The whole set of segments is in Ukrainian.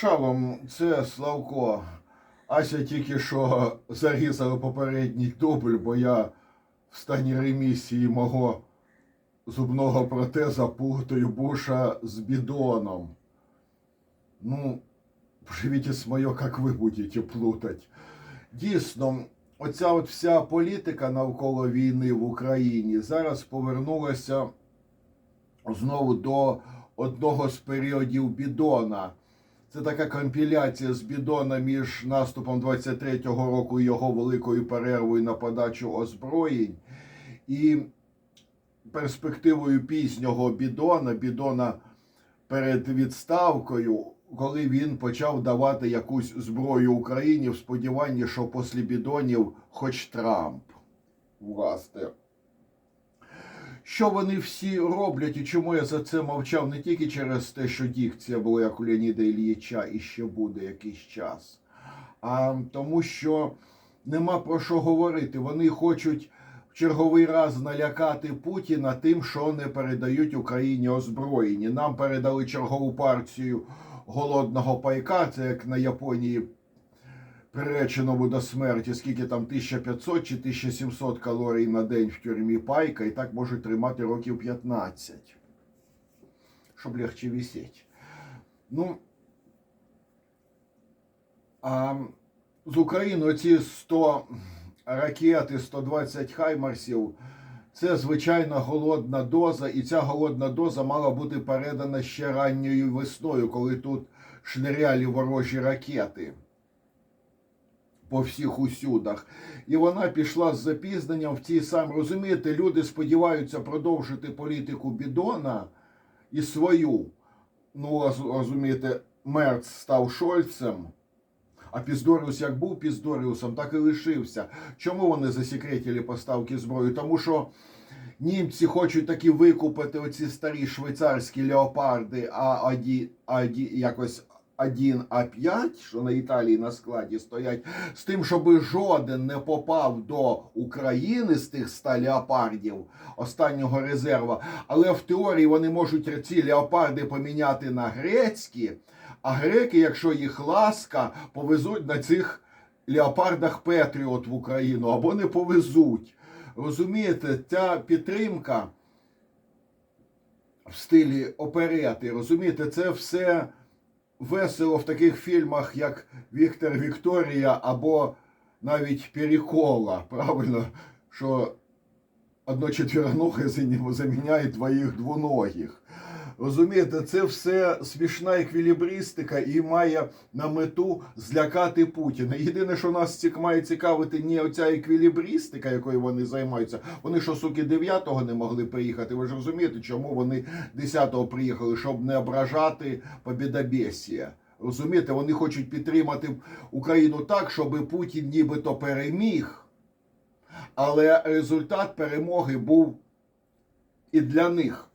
Шалом, це Славко. Ася тільки що зарізала попередній дубль, бо я в стані ремісії мого зубного протеза путаю буша з бідоном. Ну, живите с моє, як ви будете плутать. Дійсно, оця от вся політика навколо війни в Україні зараз повернулася знову до одного з періодів бідона. Це така компіляція з бідона між наступом 23-го року і його великою перервою на подачу озброєнь і перспективою пізнього бідона, бідона перед відставкою, коли він почав давати якусь зброю Україні в сподіванні, що після бідонів хоч Трамп. Власне. Що вони всі роблять і чому я за це мовчав не тільки через те, що дікція була як у Леоніда Ільїча і ще буде якийсь час, а тому, що нема про що говорити. Вони хочуть в черговий раз налякати Путіна тим, що не передають Україні озброєння. Нам передали чергову партію голодного пайка, це як на Японії приреченому до смерті, скільки там 1500 чи 1700 калорій на день в тюрмі пайка, і так можуть тримати років 15, щоб легче висіти. Ну, а з Україною ці 100 ракет і 120 хаймарсів це звичайна голодна доза, і ця голодна доза мала бути передана ще ранньою весною, коли тут шниряли ворожі ракети по всіх усюдах. І вона пішла з запізненням в ті самі. Розумієте, люди сподіваються продовжити політику бідона і свою. Ну, розумієте, Мерц став Шольцем. А Піздоріус як був Піздоріусом, так і лишився. Чому вони засекретили поставки зброї? Тому що німці хочуть таки викупити оці старі швейцарські леопарди А1, А1 якось 1А5, що на Італії на складі стоять, з тим, щоб жоден не попав до України з тих 100 леопардів останнього резерва. Але в теорії вони можуть ці леопарди поміняти на грецькі. А греки, якщо їх ласка, повезуть на цих леопардах Петріот в Україну або не повезуть. Розумієте, ця підтримка в стилі оперети, розумієте, це все весело в таких фільмах, як Віктор Вікторія або навіть Перекола. Правильно, що одночетвероногий заміняє двоїх двоногих. Розумієте, це все смішна еквілібристика і має на мету злякати Путіна. Єдине, що нас має цікавити, не оця еквілібристика, якою вони займаються. Вони що, суки, 9-го не могли приїхати. Ви ж розумієте, чому вони 10-го приїхали, щоб не ображати побідобєсія. Розумієте, вони хочуть підтримати Україну так, щоб Путін нібито переміг, але результат перемоги був і для них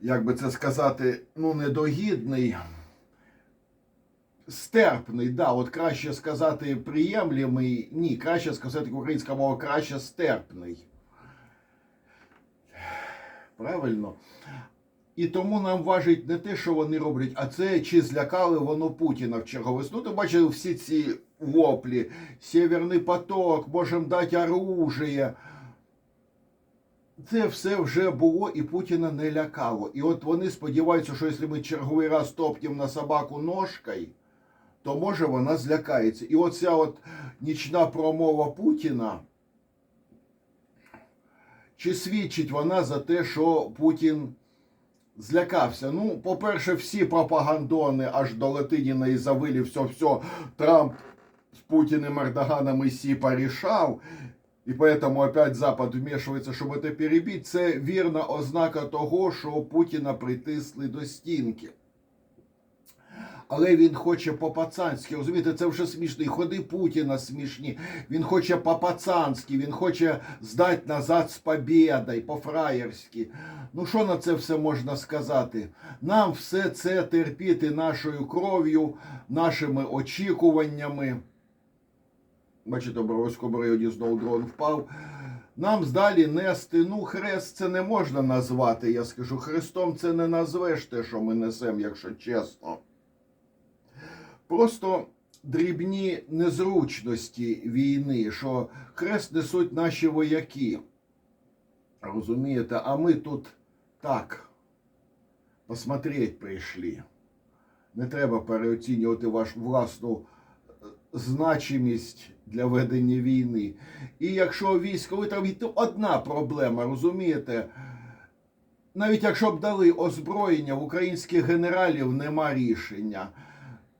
як би це сказати, ну, недогідний, стерпний, да, от краще сказати приємлемий, ні, краще сказати українська мова, краще стерпний. Правильно? І тому нам важить не те, що вони роблять, а це чи злякали воно Путіна в черговий. Ну, то бачили всі ці воплі, Сєвєрний поток, можемо дати оружие. Це все вже було і Путіна не лякало. І от вони сподіваються, що якщо ми черговий раз топтім на собаку ножкою, то може вона злякається. І оця от нічна промова Путіна, чи свідчить вона за те, що Путін злякався? Ну, по-перше, всі пропагандони аж до Латиніна і завилі все-все, Трамп з Путіним Ердоганом і Сі порішав. І поэтому опять Запад вмішується, щоб це перебити. Це вірна ознака того, що Путіна притисли до стінки. Але він хоче по-пацанськи, розумієте, це вже смішно. І ходи Путіна смішні. Він хоче по-пацанськи, він хоче здати назад з побєдою, по-фраєрськи. Ну що на це все можна сказати? Нам все це терпіти нашою кров'ю, нашими очікуваннями. Бачите, в Боровському районі знову дрон впав. Нам здалі нести, ну, хрест це не можна назвати, я скажу. Хрестом це не назвеш те, що ми несемо, якщо чесно. Просто дрібні незручності війни, що хрест несуть наші вояки. Розумієте, а ми тут так посмотреть прийшли. Не треба переоцінювати вашу власну значимість для ведення війни. І якщо військовий там то одна проблема, розумієте? Навіть якщо б дали озброєння, в українських генералів нема рішення.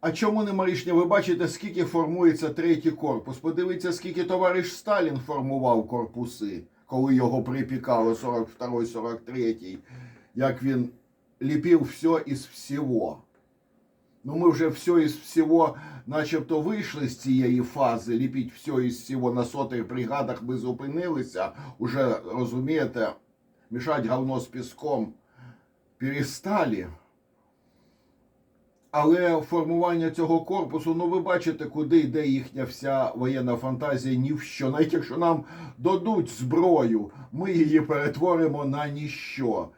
А чому нема рішення? Ви бачите, скільки формується третій корпус. Подивіться, скільки товариш Сталін формував корпуси, коли його припікало 42-43, як він ліпив все із всього. Ну, ми вже все із всього, начебто, вийшли з цієї фази, ліпіть все із всього на сотих бригадах ми зупинилися. Уже розумієте, мішать говно з піском перестали. Але формування цього корпусу, ну ви бачите, куди йде їхня вся воєнна фантазія ні в що. Навіть якщо нам дадуть зброю, ми її перетворимо на ніщо.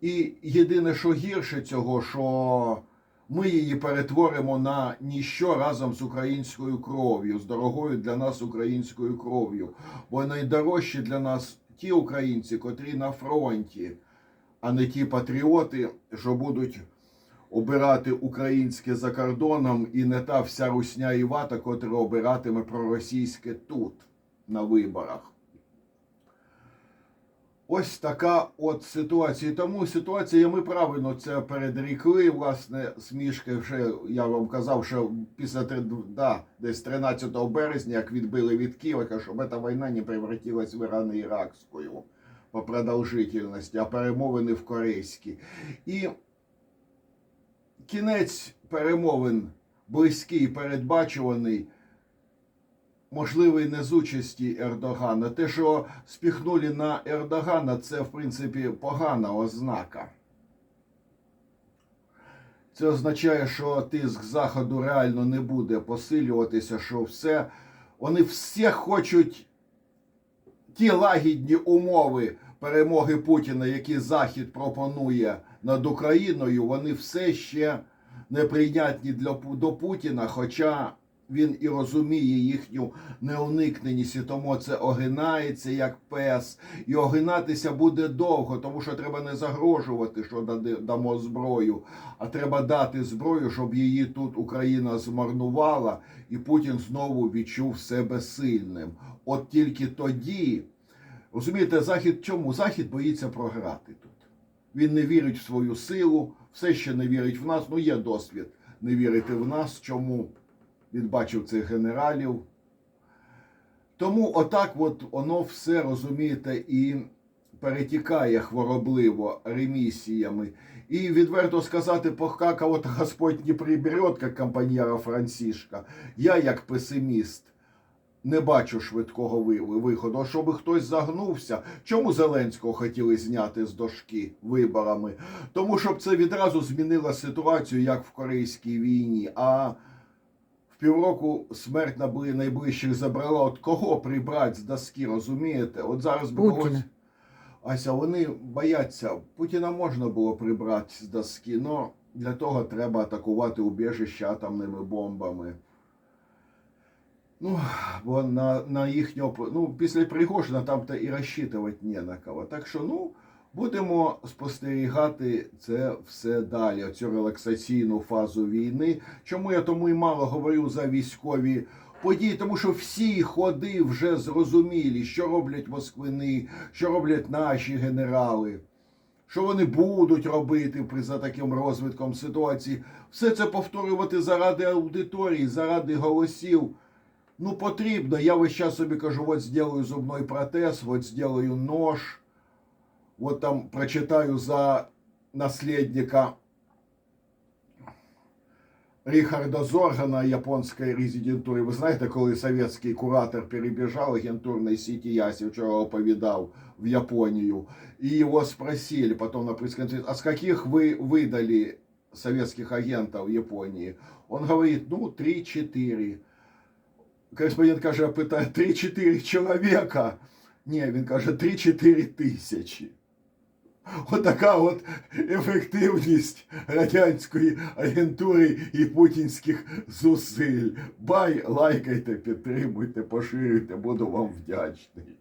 І єдине, що гірше цього, що ми її перетворимо на ніщо разом з українською кров'ю, з дорогою для нас українською кров'ю. Бо найдорожчі для нас ті українці, котрі на фронті, а не ті патріоти, що будуть обирати українське за кордоном, і не та вся русня і вата, котра обиратиме проросійське тут на виборах. Ось така от ситуація. Тому ситуація, ми правильно це передрікли. Власне, смішки вже я вам казав, що після да, десь 13 березня, як відбили від Києва, щоб ця війна не превратилась в Ірано-Іракську по продовжительності, а перемовини в корейські. І кінець перемовин близький, передбачуваний можливий не з участі Ердогана. Те, що спіхнули на Ердогана, це, в принципі, погана ознака. Це означає, що тиск Заходу реально не буде посилюватися, що все. Вони всі хочуть ті лагідні умови перемоги Путіна, які Захід пропонує над Україною, вони все ще неприйнятні для, до Путіна, хоча він і розуміє їхню неуникненість, і тому це огинається як пес. І огинатися буде довго, тому що треба не загрожувати, що дамо зброю, а треба дати зброю, щоб її тут Україна змарнувала, і Путін знову відчув себе сильним. От тільки тоді, розумієте, Захід чому? Захід боїться програти тут. Він не вірить в свою силу, все ще не вірить в нас. Ну, є досвід не вірити в нас. Чому? Він бачив цих генералів. Тому отак от воно все, розумієте, і перетікає хворобливо ремісіями. І відверто сказати, пока кого-то Господь не приберет, як компаньєра Франсішка, я як песиміст не бачу швидкого виходу. А щоб хтось загнувся, чому Зеленського хотіли зняти з дошки виборами? Тому щоб це відразу змінило ситуацію, як в Корейській війні. А півроку смерть на найближчих забрала. От кого прибрати з доски, розумієте? От зараз би когось. Ася, вони бояться. Путіна можна було прибрати з доски, але для того треба атакувати убіжище атомними бомбами. Ну, бо на, на їхнього, ну, після Пригожина там то і розчитувати не на кого. Так що, ну, будемо спостерігати це все далі, цю релаксаційну фазу війни. Чому я тому і мало говорю за військові події? Тому що всі ходи вже зрозумілі, що роблять москвини, що роблять наші генерали. Що вони будуть робити за таким розвитком ситуації? Все це повторювати заради аудиторії, заради голосів. Ну, потрібно. Я весь час собі кажу, от сделаю зубной протез, от сделаю нож, от там прочитаю за наследника Рихарда Зоргана японської резидентури. Ви знаєте, коли совєтський куратор перебіжав агентурної сіті, я сі вчора оповідав в Японію, і його спросили потом на пресс-конференции, а с каких вы выдали советских агентов в Японии? Он говорит, ну, 3-4. Кореспондент каже, питає 3-4 чоловіка. Ні, він каже 3-4 тисячі. Отака от ефективність радянської агентури і путінських зусиль. Бай, лайкайте, підтримуйте, поширюйте, буду вам вдячний.